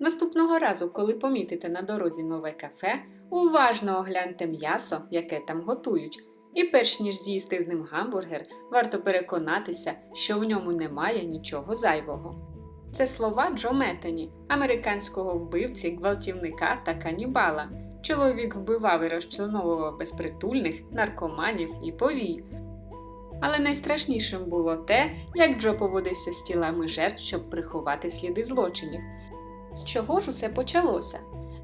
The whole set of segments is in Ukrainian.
Наступного разу, коли помітите на дорозі нове кафе, уважно огляньте м'ясо, яке там готують. І перш ніж з'їсти з ним гамбургер, варто переконатися, що в ньому немає нічого зайвого. Це слова Джо Метені, американського вбивці, гвалтівника та канібала. Чоловік вбивав і розчленовував безпритульних, наркоманів і повій. Але найстрашнішим було те, як Джо поводився з тілами жертв, щоб приховати сліди злочинів. З чого ж усе почалося?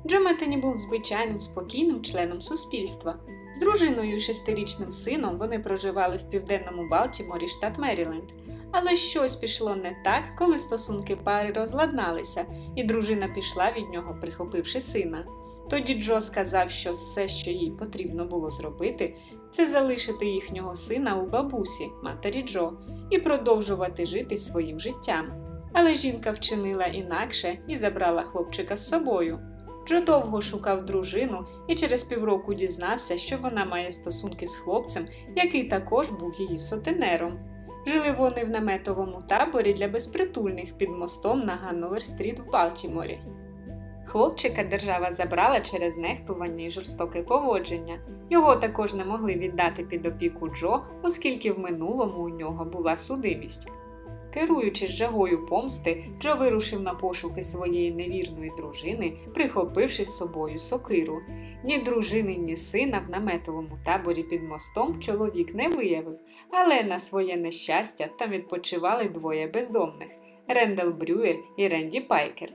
Джо Метені був звичайним спокійним членом суспільства. З дружиною і шестирічним сином вони проживали в південному Балтіморі, штат Меріленд. Але щось пішло не так, коли стосунки пари розладналися, і дружина пішла від нього, прихопивши сина. Тоді Джо сказав, що все, що їй потрібно було зробити, це залишити їхнього сина у бабусі, матері Джо, і продовжувати жити своїм життям. Але жінка вчинила інакше і забрала хлопчика з собою. Джо довго шукав дружину і через півроку дізнався, що вона має стосунки з хлопцем, який також був її сотенером. Жили вони в наметовому таборі для безпритульних під мостом на Ганновер-стріт в Балтіморі. Хлопчика держава забрала через нехтування і жорстоке поводження. Його також не могли віддати під опіку Джо, оскільки в минулому у нього була судимість. Керуючись жагою помсти, Джо вирушив на пошуки своєї невірної дружини, прихопивши з собою сокиру. Ні дружини, ні сина в наметовому таборі під мостом чоловік не виявив, але на своє нещастя там відпочивали двоє бездомних Рендел Брюєр і Ренді Пайкер.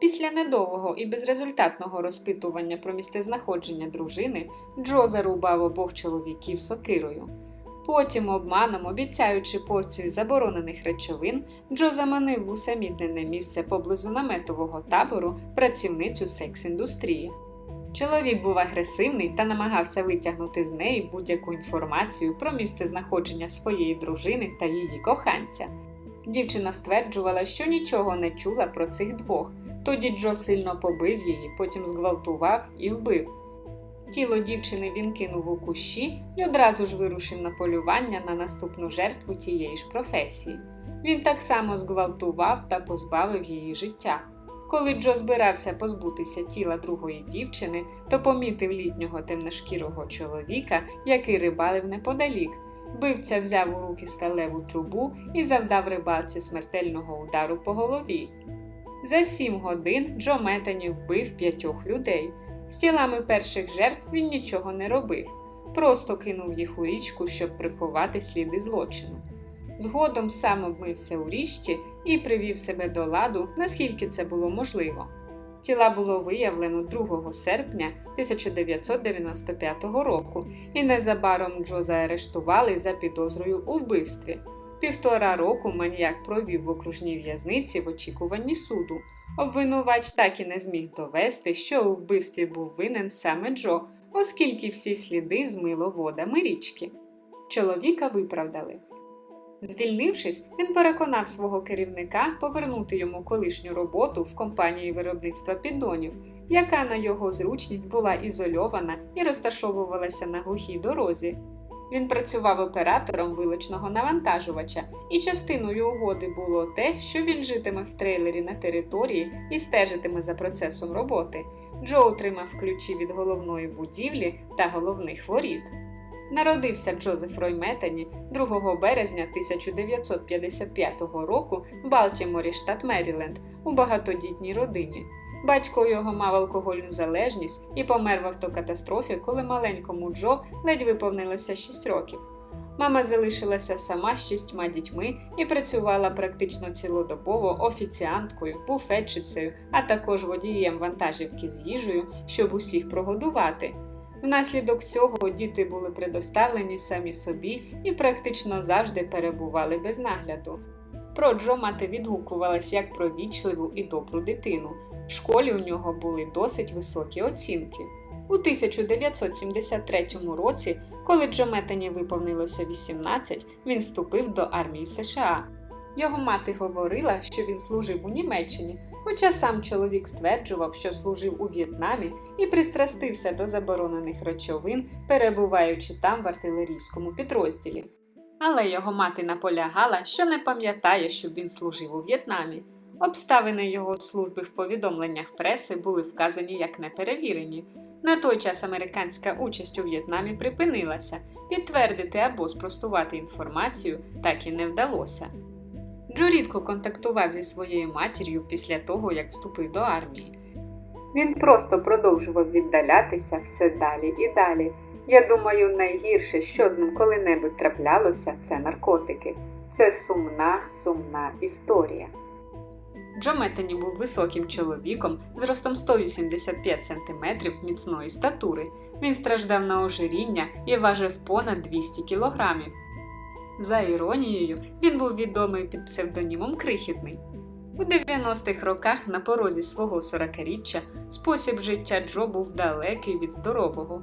Після недовгого і безрезультатного розпитування про місцезнаходження дружини Джо зарубав обох чоловіків сокирою. Потім, обманом, обіцяючи порцію заборонених речовин, Джо заманив в усамітнене місце поблизу наметового табору працівницю секс-індустрії. Чоловік був агресивний та намагався витягнути з неї будь-яку інформацію про місце знаходження своєї дружини та її коханця. Дівчина стверджувала, що нічого не чула про цих двох. Тоді Джо сильно побив її, потім зґвалтував і вбив. Тіло дівчини він кинув у кущі і одразу ж вирушив на полювання на наступну жертву тієї ж професії. Він так само зґвалтував та позбавив її життя. Коли Джо збирався позбутися тіла другої дівчини, то помітив літнього темношкірого чоловіка, який рибалив неподалік. Вбивця взяв у руки сталеву трубу і завдав рибалці смертельного удару по голові. За сім годин Джо Метані вбив п'ятьох людей. З тілами перших жертв він нічого не робив, просто кинув їх у річку, щоб приховати сліди злочину. Згодом сам обмився у річці і привів себе до ладу, наскільки це було можливо. Тіла було виявлено 2 серпня 1995 року, і незабаром Джо заарештували за підозрою у вбивстві. Півтора року маніяк провів в окружній в'язниці в очікуванні суду. Обвинувач так і не зміг довести, що у вбивстві був винен саме Джо, оскільки всі сліди змило водами річки. Чоловіка виправдали. Звільнившись, він переконав свого керівника повернути йому колишню роботу в компанії виробництва піддонів, яка на його зручність була ізольована і розташовувалася на глухій дорозі. Він працював оператором вилочного навантажувача, і частиною угоди було те, що він житиме в трейлері на території і стежитиме за процесом роботи. Джо отримав ключі від головної будівлі та головних воріт. Народився Джозеф Рой Метані 2 березня 1955 року в Балтіморі, штат Меріленд, у багатодітній родині. Батько його мав алкогольну залежність і помер в автокатастрофі, коли маленькому Джо ледь виповнилося 6 років. Мама залишилася сама з шістьма дітьми і працювала практично цілодобово офіціанткою, буфетчицею, а також водієм вантажівки з їжею, щоб усіх прогодувати. Внаслідок цього діти були предоставлені самі собі і практично завжди перебували без нагляду. Про Джо мати відгукувалась як про вічливу і добру дитину. В школі у нього були досить високі оцінки. У 1973 році, коли Джо Метані виповнилося 18, він вступив до армії США. Його мати говорила, що він служив у Німеччині, хоча сам чоловік стверджував, що служив у В'єтнамі і пристрастився до заборонених речовин, перебуваючи там в артилерійському підрозділі. Але його мати наполягала, що не пам'ятає, щоб він служив у В'єтнамі. Обставини його служби в повідомленнях преси були вказані як неперевірені. На той час американська участь у В'єтнамі припинилася, підтвердити або спростувати інформацію так і не вдалося. Джо рідко контактував зі своєю матір'ю після того, як вступив до армії. Він просто продовжував віддалятися все далі і далі. Я думаю, найгірше, що з ним коли-небудь траплялося, це наркотики. Це сумна, сумна історія. Джо Меттені був високим чоловіком з ростом 185 см міцної статури. Він страждав на ожиріння і важив понад 200 кілограмів. За іронією, він був відомий під псевдонімом Крихітний. У 90-х роках на порозі свого 40-річчя спосіб життя Джо був далекий від здорового.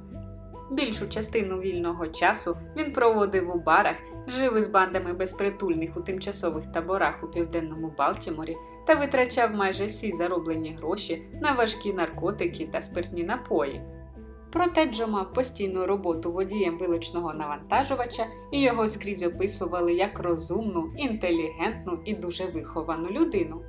Більшу частину вільного часу він проводив у барах, жив із бандами безпритульних у тимчасових таборах у південному Балтіморі та витрачав майже всі зароблені гроші на важкі наркотики та спиртні напої. Проте Джо мав постійну роботу водієм вилучного навантажувача і його скрізь описували як розумну, інтелігентну і дуже виховану людину.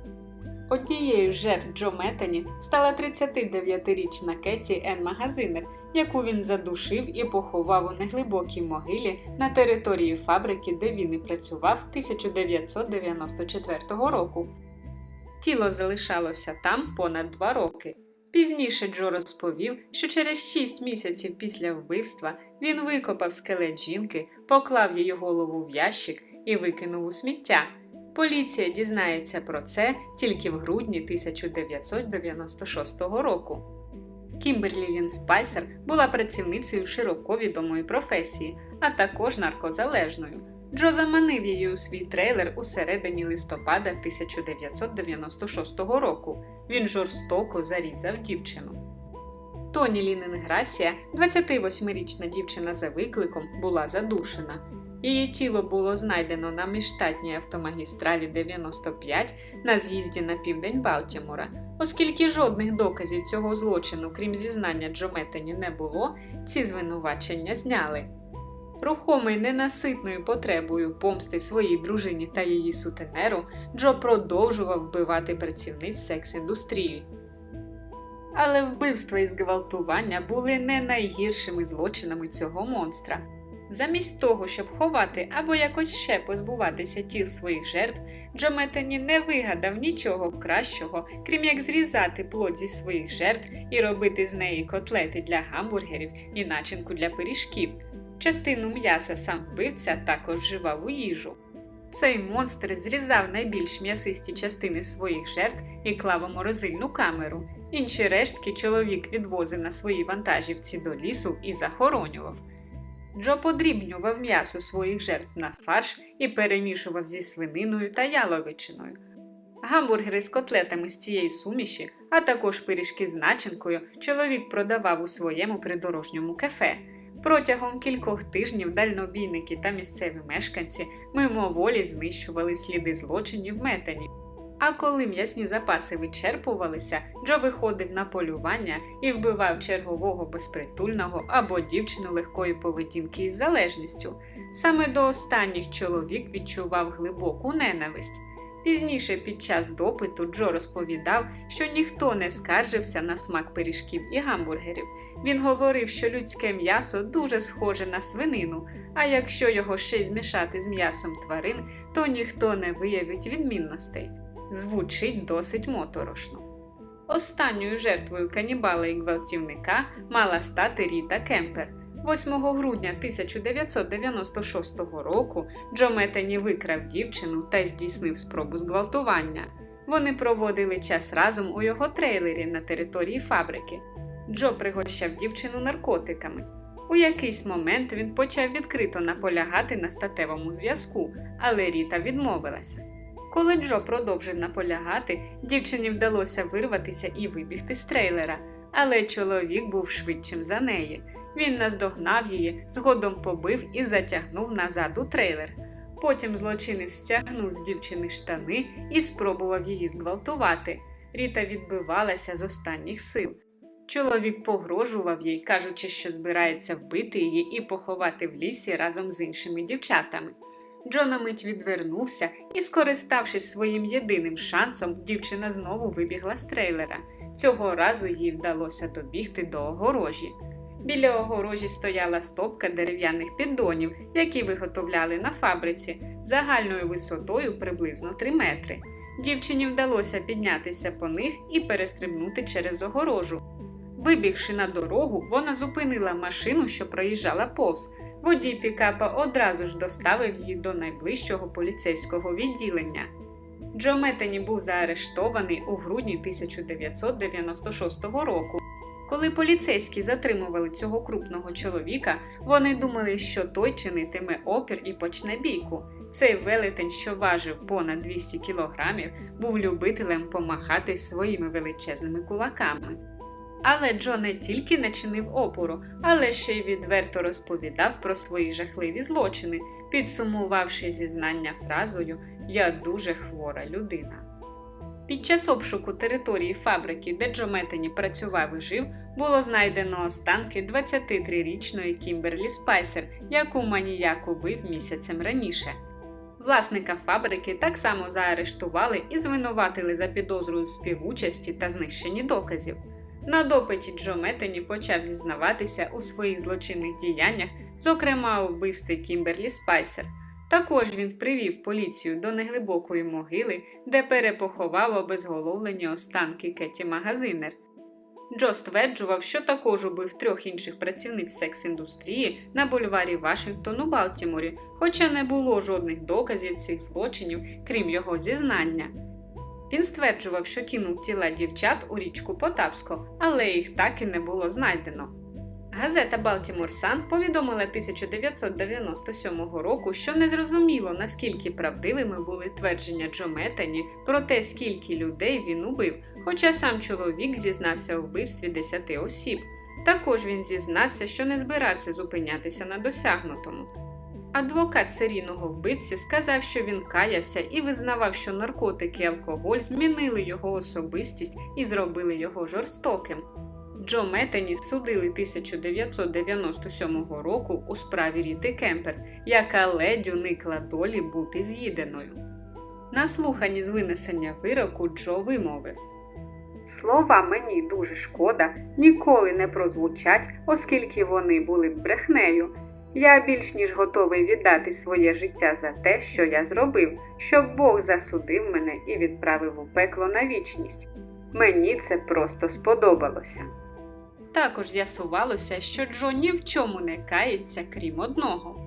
Однією з жертв Джо Меттені стала 39-річна Кеті Ен Магазинер, яку він задушив і поховав у неглибокій могилі на території фабрики, де він і працював 1994 року. Тіло залишалося там понад два роки. Пізніше Джо розповів, що через шість місяців після вбивства він викопав скелет жінки, поклав її голову в ящик і викинув у сміття. Поліція дізнається про це тільки в грудні 1996 року. Кімберлі Лін Спайсер була працівницею широко відомої професії, а також наркозалежною. Джо заманив її у свій трейлер у середині листопада 1996 року. Він жорстоко зарізав дівчину. Тоні Ліненграсія, 28-річна дівчина за викликом, була задушена. Її тіло було знайдено на міжштатній автомагістралі 95 на з'їзді на південь Балтімора. Оскільки жодних доказів цього злочину, крім зізнання Джо Меттені, не було, ці звинувачення зняли. Рухомий ненаситною потребою помсти своїй дружині та її сутенеру, Джо продовжував вбивати працівниць секс-індустрії. Але вбивства і зґвалтування були не найгіршими злочинами цього монстра. Замість того, щоб ховати або якось ще позбуватися тіл своїх жертв, Джо Меттені не вигадав нічого кращого, крім як зрізати плоть зі своїх жертв і робити з неї котлети для гамбургерів і начинку для пиріжків. Частину м'яса сам вбивця також вживав у їжу. Цей монстр зрізав найбільш м'ясисті частини своїх жертв і клав у морозильну камеру. Інші рештки чоловік відвозив на своїй вантажівці до лісу і захоронював. Джо подрібнював м'ясо своїх жертв на фарш і перемішував зі свининою та яловичиною. Гамбургери з котлетами з цієї суміші, а також пиріжки з начинкою чоловік продавав у своєму придорожньому кафе. Протягом кількох тижнів дальнобійники та місцеві мешканці мимоволі знищували сліди злочинів метані. А коли м'ясні запаси вичерпувалися, Джо виходив на полювання і вбивав чергового безпритульного або дівчину легкої поведінки із залежністю. Саме до останніх чоловік відчував глибоку ненависть. Пізніше під час допиту Джо розповідав, що ніхто не скаржився на смак пиріжків і гамбургерів. Він говорив, що людське м'ясо дуже схоже на свинину, а якщо його ще змішати з м'ясом тварин, то ніхто не виявить відмінностей. Звучить досить моторошно. Останньою жертвою канібала і гвалтівника мала стати Ріта Кемпер. 8 грудня 1996 року Джо Метені викрав дівчину та здійснив спробу зґвалтування. Вони проводили час разом у його трейлері на території фабрики. Джо пригощав дівчину наркотиками. У якийсь момент він почав відкрито наполягати на статевому зв'язку, але Ріта відмовилася. Коли Джо продовжив наполягати, дівчині вдалося вирватися і вибігти з трейлера, але чоловік був швидшим за неї. Він наздогнав її, згодом побив і затягнув назад у трейлер. Потім злочинець стягнув з дівчини штани і спробував її зґвалтувати. Ріта відбивалася з останніх сил. Чоловік погрожував їй, кажучи, що збирається вбити її і поховати в лісі разом з іншими дівчатами. Джо мить відвернувся і, скориставшись своїм єдиним шансом, дівчина знову вибігла з трейлера. Цього разу їй вдалося добігти до огорожі. Біля огорожі стояла стопка дерев'яних піддонів, які виготовляли на фабриці, загальною висотою приблизно 3 метри. Дівчині вдалося піднятися по них і перестрибнути через огорожу. Вибігши на дорогу, вона зупинила машину, що проїжджала повз. Водій пікапа одразу ж доставив її до найближчого поліцейського відділення. Джо Метені був заарештований у грудні 1996 року. Коли поліцейські затримували цього крупного чоловіка, вони думали, що той чинитиме опір і почне бійку. Цей велетень, що важив понад 200 кілограмів, був любителем помахати своїми величезними кулаками. Але Джо не тільки не чинив опору, але ще й відверто розповідав про свої жахливі злочини, підсумувавши зізнання фразою Я дуже хвора людина. Під час обшуку території фабрики, де Джо Метені працював і жив, було знайдено останки 23-річної Кімберлі Спайсер, яку маніяк убив місяцем раніше. Власника фабрики так само заарештували і звинуватили за підозрою співучасті та знищенні доказів. На допиті Джо Метені почав зізнаватися у своїх злочинних діяннях, зокрема у вбивстві Кімберлі Спайсер. Також він привів поліцію до неглибокої могили, де перепоховав обезголовлені останки Кеті Магазинер. Джо стверджував, що також убив трьох інших працівниць секс-індустрії на бульварі Вашингтон у Балтіморі, хоча не було жодних доказів цих злочинів, крім його зізнання. Він стверджував, що кинув тіла дівчат у річку Потапсько, але їх так і не було знайдено. Газета Baltimore Sun повідомила 1997 року, що незрозуміло, наскільки правдивими були твердження Джо Метані про те, скільки людей він убив, хоча сам чоловік зізнався у вбивстві 10 осіб. Також він зізнався, що не збирався зупинятися на досягнутому. Адвокат серійного вбивці сказав, що він каявся і визнавав, що наркотики і алкоголь змінили його особистість і зробили його жорстоким. Джо Метені судили 1997 року у справі Ріти Кемпер, яка ледь уникла долі бути з'їденою. На слуханні з винесення вироку Джо вимовив Слова мені дуже шкода, ніколи не прозвучать, оскільки вони були б брехнею. Я більш ніж готовий віддати своє життя за те, що я зробив, щоб Бог засудив мене і відправив у пекло на вічність. Мені це просто сподобалося. Також з'ясувалося, що Джо ні в чому не кається, крім одного.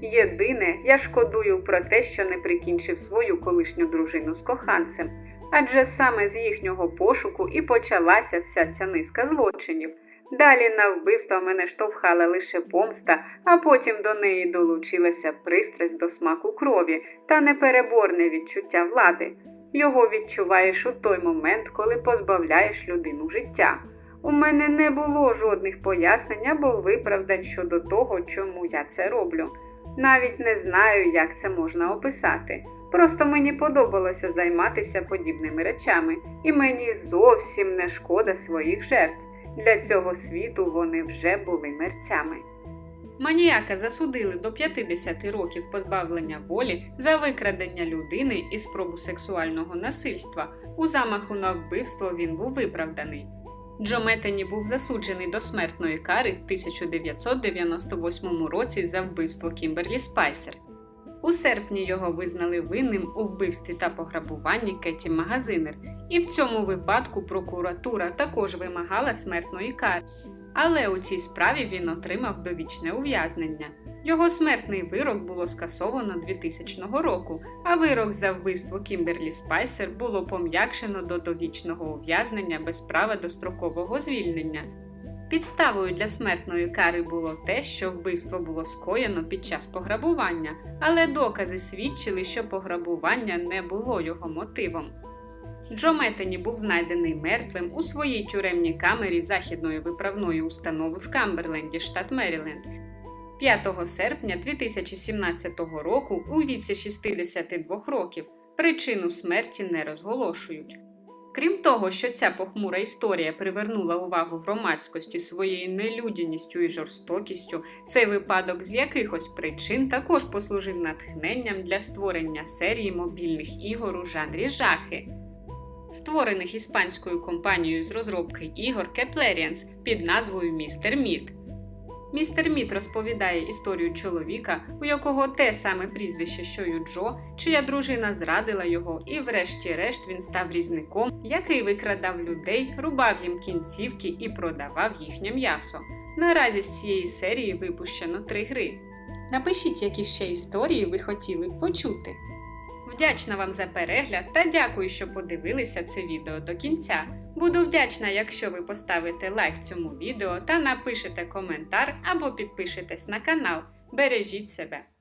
Єдине, я шкодую про те, що не прикінчив свою колишню дружину з коханцем, адже саме з їхнього пошуку і почалася вся ця низка злочинів. Далі на вбивство мене штовхала лише помста, а потім до неї долучилася пристрасть до смаку крові та непереборне відчуття влади. Його відчуваєш у той момент, коли позбавляєш людину життя. У мене не було жодних пояснень або виправдань щодо того, чому я це роблю. Навіть не знаю, як це можна описати. Просто мені подобалося займатися подібними речами, і мені зовсім не шкода своїх жертв. Для цього світу вони вже були мерцями. Маніяка засудили до 50 років позбавлення волі за викрадення людини і спробу сексуального насильства. У замаху на вбивство він був виправданий. Джо Метені був засуджений до смертної кари в 1998 році за вбивство Кімберлі Спайсер. У серпні його визнали винним у вбивстві та пограбуванні Кеті Магазинер, і в цьому випадку прокуратура також вимагала смертної кари. Але у цій справі він отримав довічне ув'язнення. Його смертний вирок було скасовано 2000 року, а вирок за вбивство Кімберлі Спайсер було пом'якшено до довічного ув'язнення без права дострокового звільнення. Підставою для смертної кари було те, що вбивство було скоєно під час пограбування, але докази свідчили, що пограбування не було його мотивом. Джо Метені був знайдений мертвим у своїй тюремній камері західної виправної установи в Камберленді, штат Меріленд. 5 серпня 2017 року у віці 62 років причину смерті не розголошують. Крім того, що ця похмура історія привернула увагу громадськості своєю нелюдяністю і жорстокістю, цей випадок з якихось причин також послужив натхненням для створення серії мобільних ігор у жанрі жахи. Створених іспанською компанією з розробки ігор Keplerians під назвою Містер Мід. Містер Мід розповідає історію чоловіка, у якого те саме прізвище, що й у Джо, чия дружина зрадила його, і врешті-решт він став різником, який викрадав людей, рубав їм кінцівки і продавав їхнє м'ясо. Наразі з цієї серії випущено три гри. Напишіть, які ще історії ви хотіли б почути. Вдячна вам за перегляд та дякую, що подивилися це відео до кінця. Буду вдячна, якщо ви поставите лайк цьому відео та напишете коментар або підпишетесь на канал. Бережіть себе!